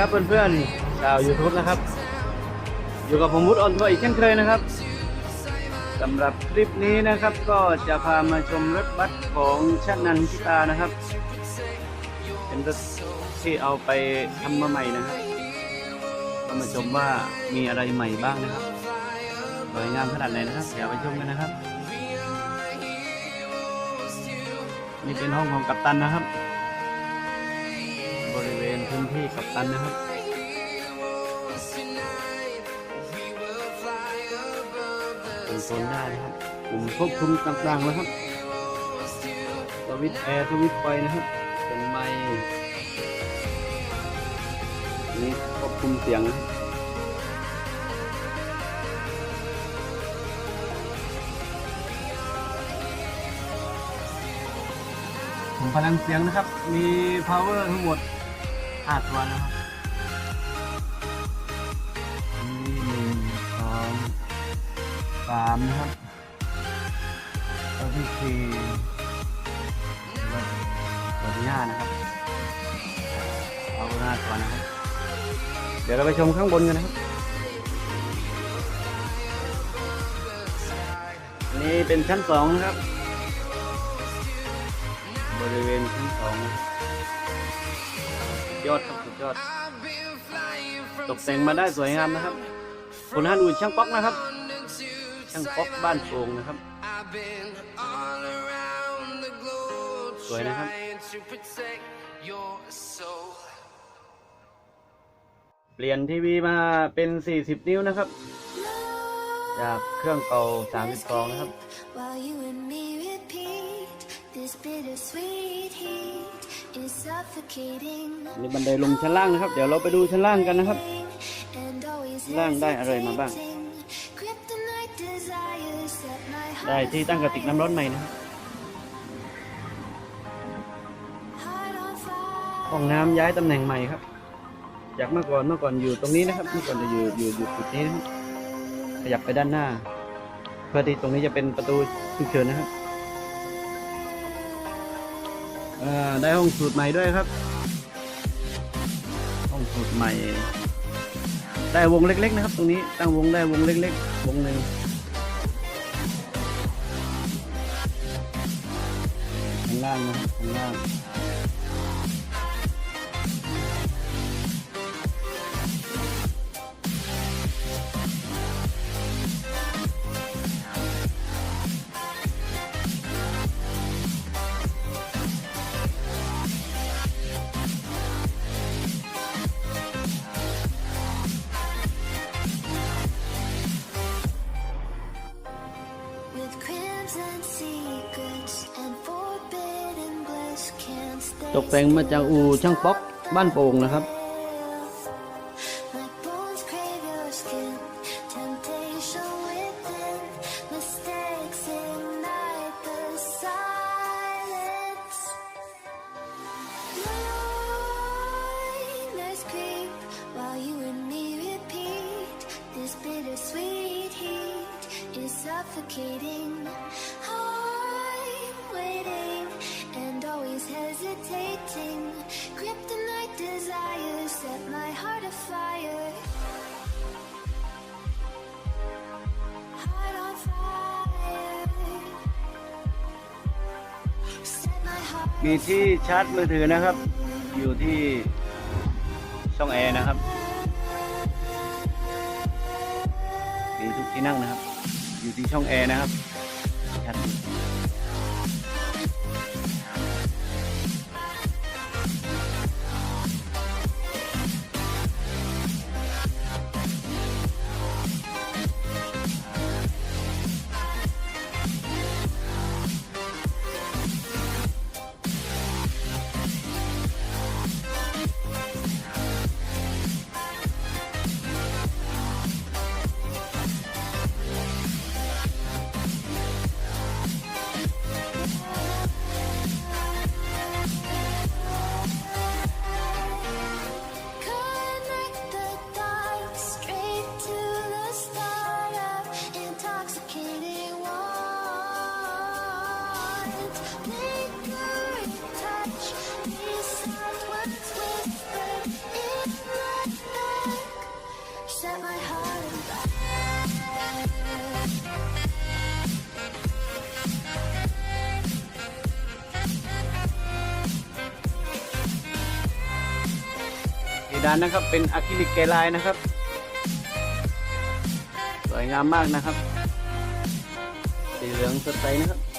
ครับเพื่อนๆชาว YouTube นะครับ อยู่กับผมวุฒิออนทัวร์อีกเช่นเคยนะครับสำหรับคลิปนี้นะครับก็จะพามาชมรถบัสของชานันทิตานะครับ เป็นรถที่เอาไปทำมาใหม่นะครับก็มาชมว่ามีอะไรใหม่บ้างนะครับสวยงามขนาดไหนนะครับเดี๋ยวไปชมกันนะครับ นี่เป็นห้องของกัปตันนะครับ ริเวณพื้นที่กัปตันนะครับเป็นโซนหน้านะครับปุ่มควบคุมต่างๆนะครับสวิตช์แอร์สวิตช์ไฟนะครับ เป็นไมค์นี่ควบคุมเสียงนะครับถุงพลังเสียงนะครับ มี power ทั้งหมด 5ตัวนะครับนี่หนึ่งสองสามนะครับตัวที่สี่ตัวที่ห้านะครับเอาหน้าตัวนะครับ เดี๋ยวเราไปชมข้างบนกันนะครับอันนี้เป็นชั้นสองนะครับ บริเวณชั้นสองนะครับ ยอดครับสุดยอด ตกแต่งมาได้สวยงามนะครับคุณฮันอูช่างป๊อกนะครับ ช่างป๊อกบ้านโป่งนะครับ สวยนะครับเปลี่ยนทีวีมาเป็น 40 นิ้วนะครับ จากเครื่องเก่า32นะครับ While you and me repeat, this bittersweet heat is suffocating. อั นนี้บันไดลงชั้นล่างนะครับ เดี๋ยวเราไปดูชั้นล่างกันนะครับ And always ล่างได้อะไรมาบ้าง hesitating. Kryptonite desires set my ได้ heart, ที่ตั้งกระติกน้ำร้อนใหม่นะครับ heart on fire. ห้องน้ำย้ายตำแหน่งใหม่ครับ จากเมื่อก่อนเมื่อก่อนอยู่ตรงนี้นะครับ เมื่อก่อนจะอยู่อยู่อยู่จุดนี้นะครับขยับไปด้านหน้า เพื่อที่ตรงนี้จะเป็นประตูฉุกเฉินนะครับ ได้ห้องสูตรใหม่ด้วยครับ ห้องสูตรใหม่ ได้วงเล็ก ๆ นะครับ ตรงนี้ตั้งวงได้วงเล็ก ๆ วงหนึ่งข้างล่างนะครับข้างล่าง ตกแต่งมาจากอู่ช่างป๊อกบ้านโป่งนะครับ Like มีที่ชาร์จมือถือนะครับ อยู่ที่ช่องแอร์นะครับ มีทุกที่นั่งนะครับ อยู่ที่ช่องแอร์นะครับชา ดานนะครับเป็นอะคริลิกแกลายนะครับ สวยงามมากนะครับ สีเหลืองสดใสนะครับ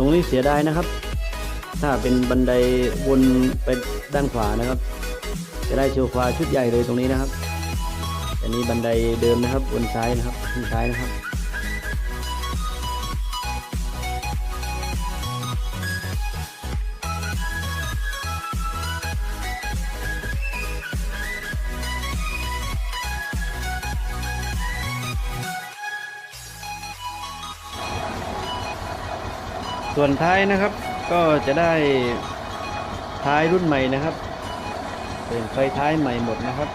ตรงนี้เสียดายนะครับ ถ้าเป็นบันไดวนไปด้านขวานะครับ จะได้โชว์ควาชุดใหญ่เลยตรงนี้นะครับ อันนี้บันไดเดิมนะครับบนซ้ายนะครับข้างซ้ายนะครับ ส่วนท้ายนะครับก็จะได้ท้ายรุ่นใหม่นะครับเป็นไฟท้ายใหม่หมดนะครับ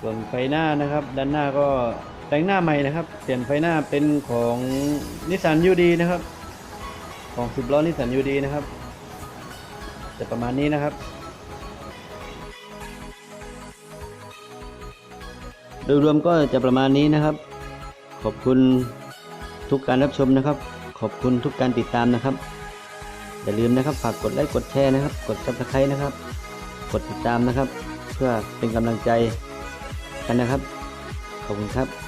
ส่วนไฟหน้านะครับ ด้านหน้าก็แต่งหน้าใหม่นะครับ เปลี่ยนไฟหน้าเป็นของนิสสันยูดีนะครับ ของสิบล้อนิสสันยูดีนะครับ จะประมาณนี้นะครับโดยรวมก็จะประมาณนี้นะครับ ขอบคุณ ทุกการรับชมนะครับ ขอบคุณทุกการติดตามนะครับ อย่าลืมนะครับฝากกดไลค์กดแชร์นะครับ กดซับสไครต์นะครับ กดติดตามนะครับ เพื่อเป็นกำลังใจกันนะครับ ขอบคุณครับ